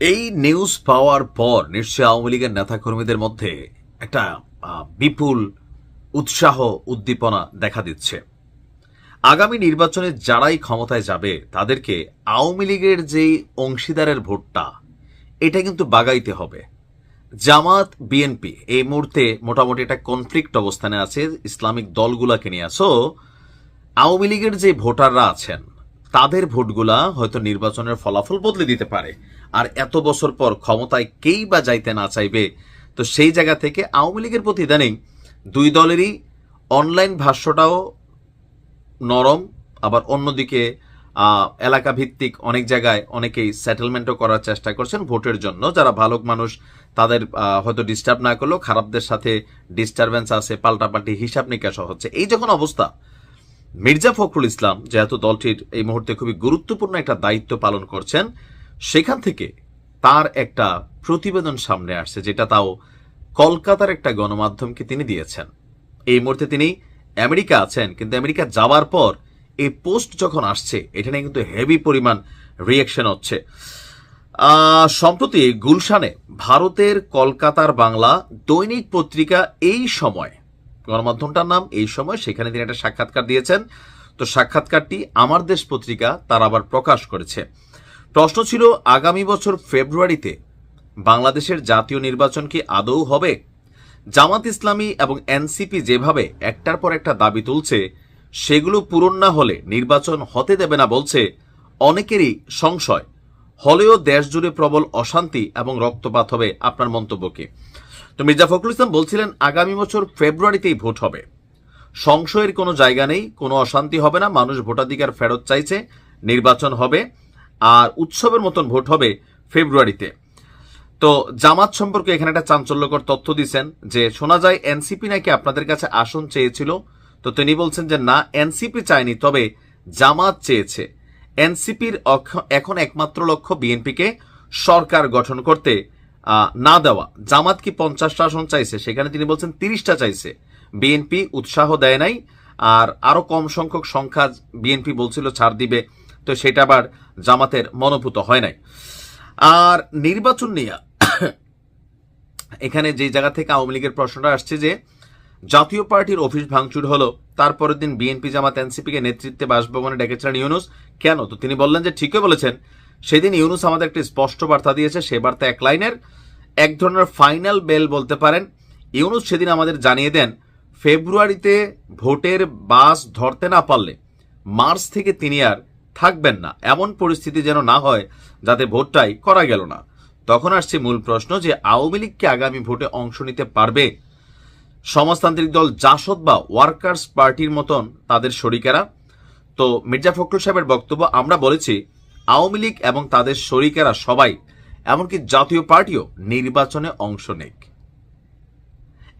এই নিউজ পাওয়ার পর নিশ্চয়ই আওয়ামী লীগের নেতাকর্মীদের মধ্যে একটা বিপুল উৎসাহ, উদ্দীপনা দেখা দিচ্ছে। আগামী নির্বাচনে যারাই ক্ষমতায় যাবে, তাদেরকে আওয়ামী লীগের যেই অংশীদারের ভোটটা, এটা কিন্তু বাগাইতে হবে। জামাত বিএনপি এই মুহূর্তে মোটামুটি একটা কনফ্লিক্ট অবস্থানে আছে, ইসলামিক দলগুলাকে নিয়ে। সো আওয়ামী লীগের যে ভোটাররা আছেন তাদের ভোটগুলা হয়তো নির্বাচনের ফলাফল বদলে দিতে পারে। আর এত বছর পর ক্ষমতায় কেই বা যাইতে না চাইবে, তো সেই জায়গা থেকে আওয়ামী লীগের প্রতি ইদানিং দুই দলেরই অনলাইন ভাষ্যটাও নরম, আবার অন্যদিকে এলাকা ভিত্তিক অনেক জায়গায় অনেকেই সেটেলমেন্টও করার চেষ্টা করছেন ভোটের জন্য। যারা ভালো মানুষ, তাদের হয়তো ডিস্টার্ব না করলেও খারাপদের সাথে ডিস্টারবেন্স আছে, পাল্টাপাল্টি হিসাব নিকাশও হচ্ছে। এই যখন অবস্থা মির্জা ফখরুল ইসলাম যেহেতু দলটির এই মুহূর্তে খুবই গুরুত্বপূর্ণ একটা দায়িত্ব পালন করছেন, সেখান থেকে তার একটা প্রতিবেদন সামনে আসছে যেটা তাও কলকাতার একটা গণমাধ্যমকে তিনি দিয়েছেন। এই মুহূর্তে তিনি আমেরিকা আছেন, কিন্তু আমেরিকা যাওয়ার পর এই পোস্ট যখন আসছে, এটা নিয়ে কিন্তু হেভি পরিমাণ রিয়েকশন হচ্ছে। সম্প্রতি গুলশানে ভারতের কলকাতার বাংলা দৈনিক পত্রিকা এই সময় গণমাধ্যমটার নাম এই সময়, সেখানে তিনি একটা সাক্ষাৎকার দিয়েছেন। তো সাক্ষাৎকারটি আমার দেশ পত্রিকা তার আবার প্রকাশ করেছে। প্রশ্ন ছিল, আগামী বছর ফেব্রুয়ারিতে বাংলাদেশের জাতীয় নির্বাচন কি আদৌ হবে? জামাত ইসলামী এবং এনসিপি যেভাবে একটার পর একটা দাবি তুলছে, সেগুলো পূরণ না হলে নির্বাচন হতে দেবে না বলছে, অনেকেরই সংশয়। হলেও দেশ জুড়ে প্রবল অশান্তি এবং রক্তপাত হবে আপনার মন্তব্য কি তো মির্জা ফখরুল ইসলাম বলছিলেন, আগামী বছর ফেব্রুয়ারিতেই ভোট হবে। সংশয়ের কোনো জায়গা নেই, কোনো অশান্তি হবে না, মানুষ ভোটাধিকার ফেরত চাইছে, নির্বাচন হবে, আর উৎসবের মতন ভোট হবে ফেব্রুয়ারিতে। তো জামাত সম্পর্কে এখানে একটা চাঞ্চল্যকর তথ্য দিচ্ছেন যে, শোনা যায় এনসিপি নাকি আপনাদের কাছে আসন চেয়েছিল। তো তিনি বলছেন যে, না, এনসিপি চায়নি, তবে জামাত চেয়েছে। এনসিপির এখন একমাত্র লক্ষ্য বিএনপিকে সরকার গঠন করতে না দেওয়া। জামাত কি পঞ্চাশটা আসন চাইছে? সেখানে তিনি বলছেন তিরিশটা চাইছে। বিএনপি উৎসাহ দেয় নাই, আর আরও কম সংখ্যক সংখ্যা বিএনপি বলছিল ছাড় দিবে, তো সেটা আবার জামাতের মনোভূত হয় নাই। আর নির্বাচন নিয়ে এখানে যে জায়গা থেকে আওয়ামী লীগের প্রশ্নটা আসছে যে, জাতীয় পার্টির অফিস ভাঙচুর হলো তারপরের দিন বিএনপি জামাত এনসিপিকে নেতৃত্বে বাসভবনে ডেকেছিলেন ইউনুস। কেন? তো তিনি বললেন যে, ঠিকই বলেছেন, সেদিন ইউনুস আমাদের একটি স্পষ্ট বার্তা দিয়েছে, সে বার্তা এক লাইনের, এক ধরনের ফাইনাল বেল বলতে পারেন। ইউনুস সেদিন আমাদের জানিয়ে দেন, ফেব্রুয়ারিতে ভোটের বাস ধরতে না পারলে মার্চ থেকে তিনি আর থাকবেন না। এমন পরিস্থিতি যেন না হয়, যাতে ভোটটাই করা গেল না। তখন আসছে মূল প্রশ্ন যে, আওয়ামী লীগ কি আগামী ভোটে অংশ নিতে পারবে? সমাজতান্ত্রিক দল জাসদ বা ওয়ার্কার্স পার্টির মতন তাদের শরিকেরা। তো মির্জা ফখরুল সাহেবের বক্তব্য আমরা বলেছি, আওয়ামী লীগ এবং তাদের শরিকেরা সবাই, এমনকি জাতীয় পার্টিও নির্বাচনে অংশ নেক।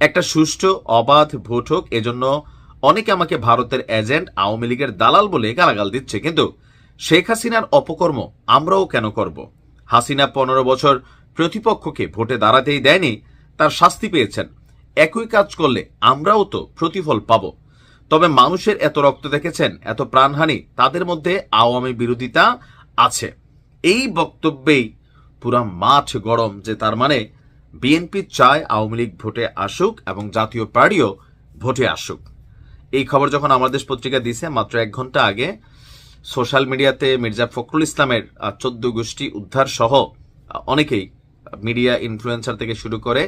একটা সুষ্ঠু, অবাধ ভোট হোক, এজন্য অনেকে আমাকে ভারতের এজেন্ট, আওয়ামী লীগের দালাল বলে গালাগাল দিচ্ছে, কিন্তু শেখ হাসিনার অপকর্ম আমরাও কেন করব? হাসিনা পনেরো বছর প্রতিপক্ষকে ভোটে দাঁড়াতেই দেয়নি, তার শাস্তি পেয়েছেন। একই কাজ করলে আমরাও তো প্রতিফল পাব। তবে মানুষের এত রক্ত দেখেছেন, এত প্রাণহানি তাদের মধ্যে আওয়ামী বিরোধিতা আছে। এই বক্তব্যেই পুরা মাঠ গরম যে তার মানে বিএনপি চায় আওয়ামী লীগ ভোটে আসুক এবং জাতীয় পার্টিও ভোটে আসুক। এই খবর যখন আমাদের দেশ পত্রিকা দিছে, মাত্র এক ঘণ্টা আগে সোশ্যাল মিডিয়াতে মির্জা ফখরুল ইসলামের চোদ্দ গোষ্ঠী উদ্ধার সহ অনেকেই মিডিয়া ইনফ্লুয়েন্সার থেকে শুরু করে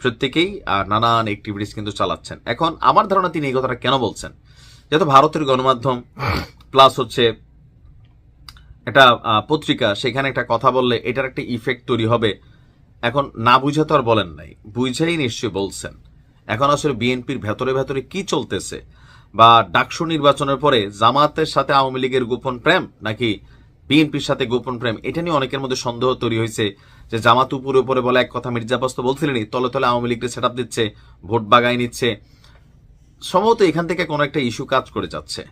প্রত্যেকেই নানান অ্যাক্টিভিটিস কিন্তু চালাচ্ছেন। এখন আমার ধারণা তিনি এই কথাটা কেন বলছেন? যেহেতু ভারতের গণমাধ্যম প্লাস হচ্ছে একটা পত্রিকা, সেখানে একটা কথা বললে এটার একটা ইফেক্ট তৈরি হবে। এখন না বুঝে তো আর বলেন নাই। বুঝেই নিশ্চয়ই বলছেন। এখন আসলে বিএনপির ভেতরে ভেতরে কি চলতেছে? বা ডাকসু নির্বাচনের পরে জামাতের সাথে আওয়ামী লীগের গোপন প্রেম নাকি বিএনপির সাথে গোপন প্রেম, এটা নিয়ে অনেকের মধ্যে সন্দেহ তৈরি হয়েছে যে জামাত উপরে উপরে বলে এক কথা মির্জা বস্ত বলছিলেনই, তলে তলে আওয়ামী লীগকে সেট দিচ্ছে, ভোট বাগাই নিচ্ছে। সম্ভবত এখান থেকে কোনো একটা ইস্যু কাজ করে যাচ্ছে।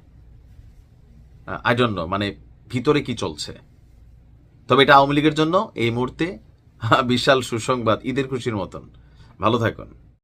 আই ডোন্ট নো মানে ভিতরে কি চলছে? তবে এটা আওয়ামী লীগের জন্য এই মুহূর্তে, বিশাল সুসংবাদ। ঈদের খুশির মতন। ভালো থাকুন।